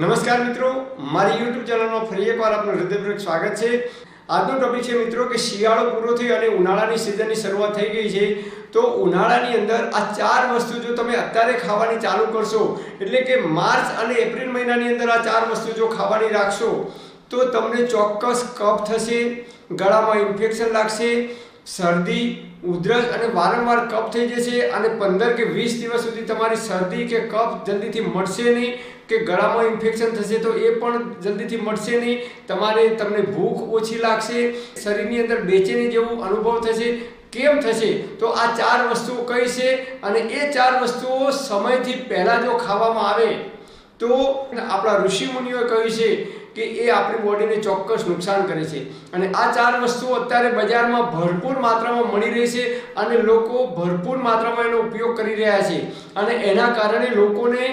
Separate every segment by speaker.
Speaker 1: નમસ્કાર મિત્રો, મારી યુટ્યુબ ચેનલમાં ફરી એકવાર આપનું હૃદયપૂર્વક સ્વાગત છે. આજનો ટોપિક છે મિત્રો કે શિયાળો પૂરો થયો અને ઉનાળાની સિઝનની શરૂઆત થઈ ગઈ છે. તો ઉનાળાની અંદર આ ચાર વસ્તુ જો તમે અત્યારે ખાવાની ચાલુ કરશો, એટલે કે માર્ચ અને એપ્રિલ મહિનાની અંદર આ ચાર વસ્તુ જો ખાવાની રાખશો, તો તમને ચોક્કસ કફ થશે, ગળામાં ઇન્ફેક્શન લાગશે શરદી, ઉધરસ અને વારંવાર કફ થઈ જશે અને પંદર કે વીસ દિવસ સુધી તમારી શરદી કે કફ જલ્દીથી મળશે નહીં કે ગળામાં ઇન્ફેક્શન થશે તો એ પણ જલ્દીથી મળશે નહીં. તમારે તમને ભૂખ ઓછી લાગશે, શરીરની અંદર બેચેની જેવું અનુભવ થશે. કેમ થશે? તો આ ચાર વસ્તુઓ કઈ છે? અને એ ચાર વસ્તુઓ સમયથી પહેલાં જો ખાવામાં આવે, તો આપણા ઋષિ મુનિઓએ કહ્યું છે કે એ આપણી બોડીને ચોક્કસ નુકસાન કરે છે. અને આ ચાર વસ્તુઓ અત્યારે બજારમાં ભરપૂર માત્રામાં મળી રહી છે અને લોકો ભરપૂર માત્રામાં એનો ઉપયોગ કરી રહ્યા છે. અને એના કારણે લોકોને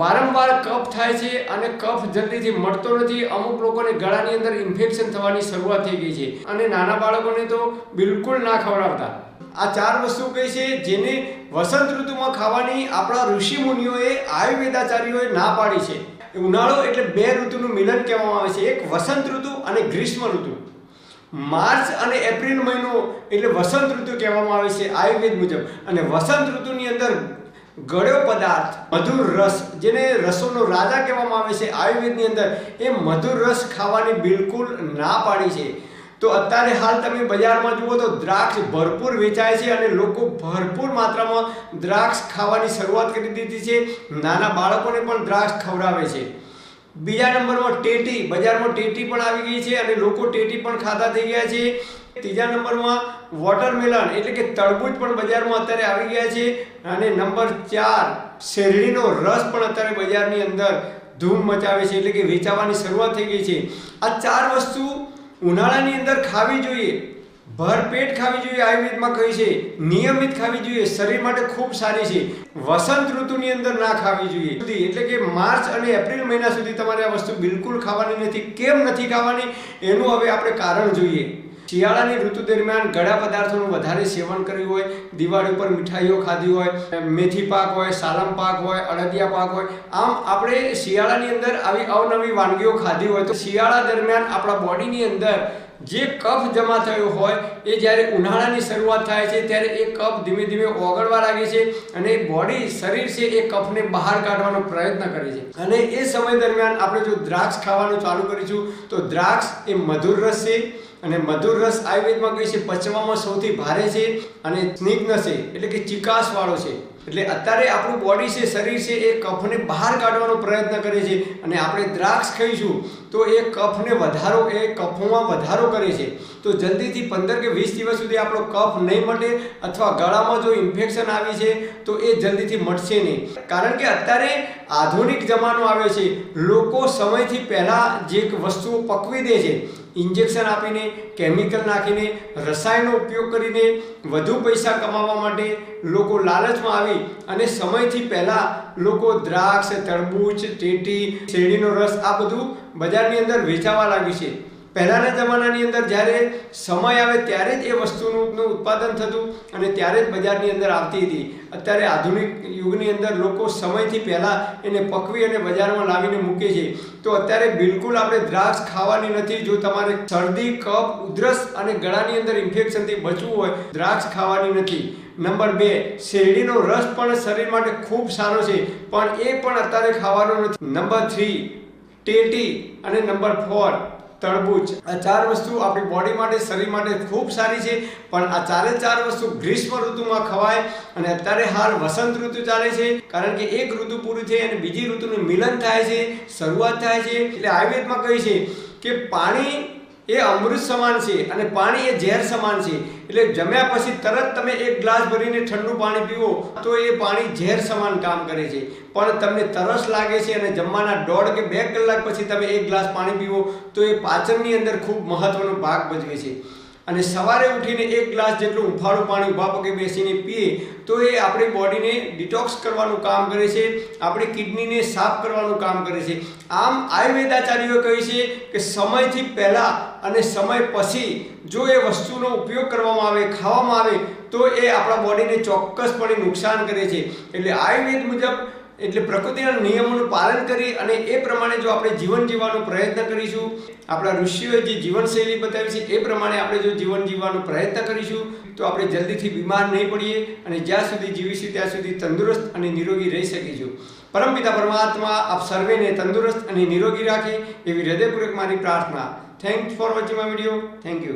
Speaker 1: વારંવાર કફ થાય છે અને કફ જલ્દીથી મળતો નથી. અમુક લોકોને ગળાની અંદર ઇન્ફેક્શન થવાની શરૂઆત થઈ ગઈ છે. અને નાના બાળકોને તો બિલકુલ ના ખવડાવતા. આ ચાર વસ્તુ કઈ છે જેને વસંત ઋતુમાં ખાવાની આપણા ઋષિ મુનિઓએ આયુર્વેદાચાર્યોએ ના પાડી છે. ઉનાળો એટલે બે ઋતુનું મિલન કહેવામાં આવે છે. એક વસંત ઋતુ અને ગ્રીષ્મ ઋતુ. માર્ચ અને એપ્રિલ મહિનો એટલે વસંત ઋતુ કહેવામાં આવે છે આયુર્વેદ મુજબ. અને વસંત ઋતુની અંદર ગળ્યો પદાર્થ, મધુર રસ, જેને રસોનો રાજા કહેવામાં આવે છે આયુર્વેદની અંદર, એ મધુર રસ ખાવાની બિલકુલ ના પાડી છે. તો અત્યારે હાલ તમે બજારમાં જુઓ તો દ્રાક્ષ ભરપૂર વેચાય છે અને લોકો ભરપૂર માત્રામાં દ્રાક્ષ ખાવાની શરૂઆત કરી દીધી છે. નાના બાળકોને પણ દ્રાક્ષ ખવડાવે છે. બીજા નંબરમાં ટેટી, બજારમાં ટેટી પણ આવી ગઈ છે અને લોકો ટેટી પણ ખાતા થઈ ગયા છે. ત્રીજા નંબરમાં વોટરમેલન એટલે કે તરબૂચ પણ બજારમાં અત્યારે આવી ગયા છે. અને નંબર ચાર, શેરડીનો રસ પણ અત્યારે બજારની અંદર ધૂમ મચાવે છે એટલે કે વેચાવાની શરૂઆત થઈ ગઈ છે. આ ચાર વસ્તુ ઉનાળાની અંદર ખાવી જોઈએ. ભરપેટ ખાવી જોઈએ આયુર્વેદમાં કહી છે. નિયમિત ખાવી જોઈએ. શરીર માટે ખૂબ સારી છે. વસંત ઋતુની અંદર ના ખાવી જોઈએ. સુધી એટલે કે માર્ચ અને એપ્રિલ મહિના સુધી તમારે આ વસ્તુ બિલકુલ ખાવાની નથી, કેમ નથી ખાવાની, એનું હવે આપણે કારણ જોઈએ. શિયાળાની ઋતુ દરમિયાન ગળા પદાર્થોનું વધારે સેવન કર્યું હોય, દિવાળી ઉપર મીઠાઈઓ ખાધી હોય, મેથી પાક હોય, સાલમ પાક હોય, અડદિયા પાક હોય, આમ આપણે શિયાળાની અંદર આવી અવનવી વાનગીઓ ખાધી હોય તો શિયાળા દરમિયાન આપણા બોડીની અંદર જે કફ જમા થયો હોય, એ જ્યારે ઉનાળાની શરૂઆત થાય છે, ત્યારે એ કફ ધીમે ધીમે ઓગળવા લાગે છે અને બોડી શરીર છે એ કફને બહાર કાઢવાનો પ્રયત્ન કરે છે. અને એ સમય દરમિયાન આપણે જો દ્રાક્ષ ખાવાનું ચાલુ કરીશું, તો દ્રાક્ષ એ મધુર રસ છે અને મધુર રસ આયુર્વેદમાં કહે છે, પચવામાં સૌથી ભારે છે અને સ્નિગ્ન છે, એટલે કે ચિકાસવાળો છે. એટલે અત્યારે આપણું બોડી છે, શરીર છે, એ કફને બહાર કાઢવાનો પ્રયત્ન કરે છે અને આપણે દ્રાક્ષ ખાઈશું તો એ કફને વધારો, એ કફમાં વધારો કરે છે. તો જલ્દીથી પંદર કે વીસ દિવસ સુધી આપણો કફ નહીં મટે અથવા ગળામાં જો ઇન્ફેક્શન આવી છે તો એ જલ્દીથી મટશે નહીં. કારણ કે અત્યારે આધુનિક જમાનો આવ્યો છે. લોકો સમયથી પહેલાં જે વસ્તુઓ પકવી દે છે ઇન્જેક્શન આપીને, કેમિકલ નાખીને, રસાયણનો ઉપયોગ કરીને વધુ પૈસા કમાવા માટે લોકો લાલચમાં આવી અને સમયથી પહેલાં લોકો દ્રાક્ષ, તરબૂચ, ટેટી, શેરડીનો રસ આ બધું બજારની અંદર વેચાવા લાગ્યું છે. પહેલાંના જમાનાની અંદર જ્યારે સમય આવે ત્યારે જ એ વસ્તુનું ઉત્પાદન થતું અને ત્યારે જ બજારની અંદર આવતી હતી. અત્યારે આધુનિક યુગની અંદર લોકો સમયથી પહેલાં એને પકવી અને બજારમાં લાવીને મૂકે છે. તો અત્યારે બિલકુલ આપણે દ્રાક્ષ ખાવાની નથી. જો તમારે શરદી, કફ, ઉધરસ અને ગળાની અંદર ઇન્ફેક્શનથી બચવું હોય, દ્રાક્ષ ખાવાની નથી. નંબર બે, શેરડીનો રસ પણ શરીર માટે ખૂબ સારો છે, પણ એ પણ અત્યારે ખાવાનો નથી. નંબર થ્રી, ટેટી અને નંબર ફોર તરબૂચ આ ચાર વસ્તુ આપણી બોડી માટે, શરીર માટે ખૂબ સારી છે, પણ આ ચારે ચાર વસ્તુ ગ્રીષ્મ ઋતુમાં ખવાય અને અત્યારે હાલ વસંત ઋતુ ચાલે છે, કારણ કે એક ઋતુ પૂરી થઈ અને બીજી ઋતુનું મિલન થાય છે, શરૂઆત થાય છે. એટલે આયુર્વેદમાં કહે છે કે પાણી એ અમૃત સમાન છે અને પાણી એ ઝેર સમાન છે. એટલે જમ્યા પછી તરત તમે એક ગ્લાસ ભરીને ઠંડુ પાણી પીવો તો એ પાણી ઝેર સમાન કામ કરે છે. પણ તમને તરસ લાગે છે અને જમવાના દોઢ કે બે કલાક પછી તમે એક ગ્લાસ પાણી પીવો તો એ પાચનની અંદર ખૂબ મહત્વનો ભાગ ભજવે છે. અને સવારે ઉઠીને એક ગ્લાસ જેટલું ઉફાળું પાણી ઊભા પગે બેસીને પીએ, તો એ આપણી બોડીને ડિટોક્સ કરવાનું કામ કરે છે, આપણી કિડનીને સાફ કરવાનું કામ કરે છે. આમ આયુર્વેદાચાર્યો કહે છે કે સમયથી પહેલાં અને સમય પછી જો એ વસ્તુનો ઉપયોગ કરવામાં આવે, ખાવામાં આવે, તો એ આપણા બોડીને ચોક્કસપણે નુકસાન કરે છે. એટલે આયુર્વેદ મુજબ એટલે પ્રકૃતિના નિયમોનું પાલન કરી અને એ પ્રમાણે જો આપણે જીવન જીવવાનો પ્રયત્ન કરીશું, આપણા ઋષિઓએ જે જીવનશૈલી બતાવી છે, એ પ્રમાણે આપણે જો જીવન જીવવાનો પ્રયત્ન કરીશું, તો આપણે જલ્દીથી બીમાર નહીં પડીએ અને જ્યાં સુધી જીવીશું ત્યાં સુધી તંદુરસ્ત અને નિરોગી રહી શકીશું. પરમપિતા પરમાત્મા આપ સર્વેને તંદુરસ્ત અને નિરોગી રાખે એવી હૃદયપૂર્વક મારી પ્રાર્થના. Thank for watching my video thank you